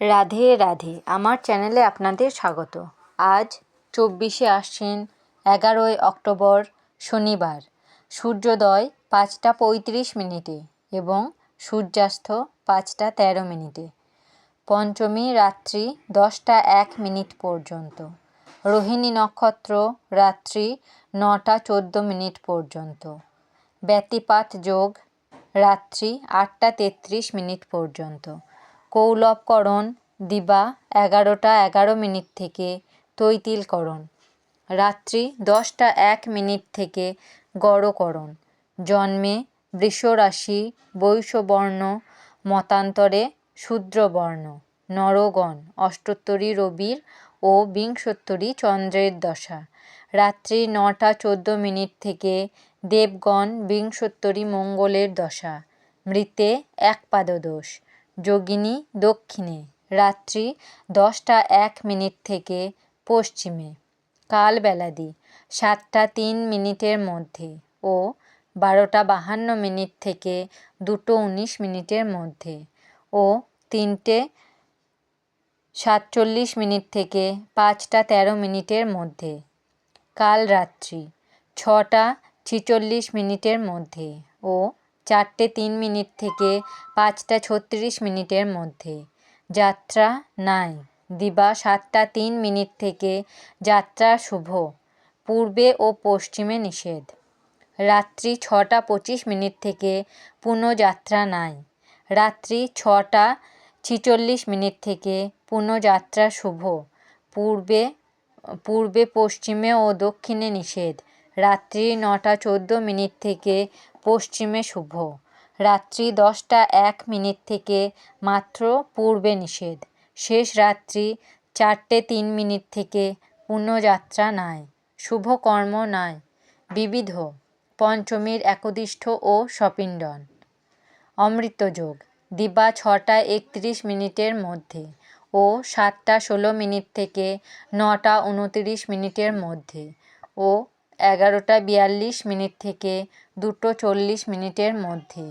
রাধে রাধে, আমার চ্যানেলে আপনাদের স্বাগত। আজ চব্বিশে আশ্বিন এগারোই অক্টোবর, শনিবার। সূর্যোদয় পাঁচটা পঁয়ত্রিশ মিনিটে এবং সূর্যাস্ত পাঁচটা তেরো মিনিটে। পঞ্চমী রাত্রি দশটা এক মিনিট পর্যন্ত। রোহিণী নক্ষত্র রাত্রি নটা চোদ্দ মিনিট পর্যন্ত। ব্যতিপাত যোগ রাত্রি আটটা তেত্রিশ মিনিট পর্যন্ত। কৌলবকরণ দিবা এগারোটা এগারো মিনিট থেকে তৈতিলকরণ। রাত্রি দশটা এক মিনিট থেকে গড়করণ। জন্মে বৃষরাশি বৈশ্যবর্ণ মতান্তরে শূদ্রবর্ণ। নরগণ, অষ্টোত্তরী রবির ও বিংশোত্তরী চন্দ্রের দশা। রাত্রি নটা চোদ্দ মিনিট থেকে দেবগণ বিংশোত্তরী মঙ্গলের দশা। মৃতে একপাদদোষ যোগিনী দক্ষিণে, রাত্রি দশটা এক মিনিট থেকে পশ্চিমে কাল বেলাদি সাতটা তিন মিনিটের মধ্যে ও বারোটা বাহান্ন মিনিট থেকে দুটো উনিশ মিনিটের মধ্যে ও তিনটে সাতচল্লিশ মিনিট থেকে পাঁচটা তেরো মিনিটের মধ্যে কাল রাত্রি ছটা ছিচল্লিশ মিনিটের মধ্যে ও চারটে তিন মিনিট থেকে পাঁচটা ছত্রিশ মিনিটের মধ্যে। যাত্রা নাই। দিবা সাতটা তিন মিনিট থেকে যাত্রা শুভ। পূর্বে ও পশ্চিমে নিষেধ। রাত্রি ছটা পঁচিশ মিনিট থেকে পুনঃযাত্রা নাই। রাত্রি ছটা ছিচল্লিশ মিনিট থেকে পুনঃযাত্রা শুভ। পূর্বে পূর্বে পশ্চিমে ও দক্ষিণে নিষেধ। রাত্রি নটা চোদ্দ মিনিট থেকে পশ্চিমে শুভ। রাত্রি দশটা এক মিনিট থেকে মাত্র পূর্বে নিষেধ। শেষ রাত্রি চারটে তিন মিনিট থেকে পুনঃযাত্রা নাই। শুভ কর্ম নাই। বিবিধ পঞ্চমীর একদিষ্ঠ ও সপিণ্ডন। অমৃতযোগ দিবা ছটা একত্রিশ মিনিটের মধ্যে ও সাতটা ষোলো মিনিট থেকে নটা উনতিরিশ মিনিটের মধ্যে ও এগারোটা বিয়াল্লিশ মিনিট থেকে দুটো চল্লিশ মিনিটের মধ্যে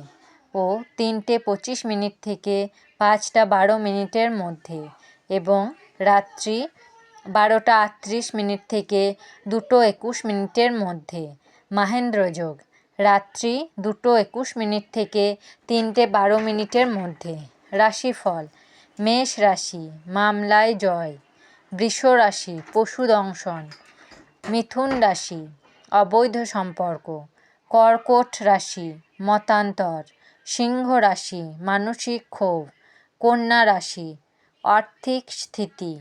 ও তিনটে পঁচিশ মিনিট থেকে পাঁচটা বারো মিনিটের মধ্যে এবং রাত্রি বারোটা আটত্রিশ মিনিট থেকে দুটো একুশ মিনিটের মধ্যে। মাহেন্দ্রযোগ রাত্রি দুটো একুশ মিনিট থেকে তিনটে বারো মিনিটের মধ্যে। রাশিফল, মেষ রাশি, মামলায় জয়। বৃষ রাশি পশু দংশন মিথুন রাশি অবৈধ সম্পর্ক, কর্কট রাশি, মতান্তর, সিংহ রাশি, মানসিক ক্ষোভ, কন্যা রাশি, আর্থিক স্থিতি,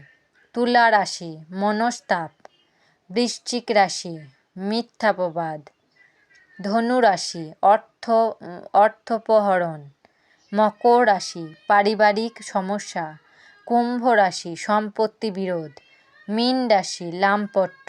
তুলা রাশি, মনস্তাপ, বৃশ্চিক রাশি, মিথ্যাপবাদ, ধনু রাশি, অর্থ, অর্থপহরণ, মকর রাশি, পারিবারিক সমস্যা, কুম্ভ রাশি, সম্পত্তি বিরোধ, মীন রাশি লামপট্ট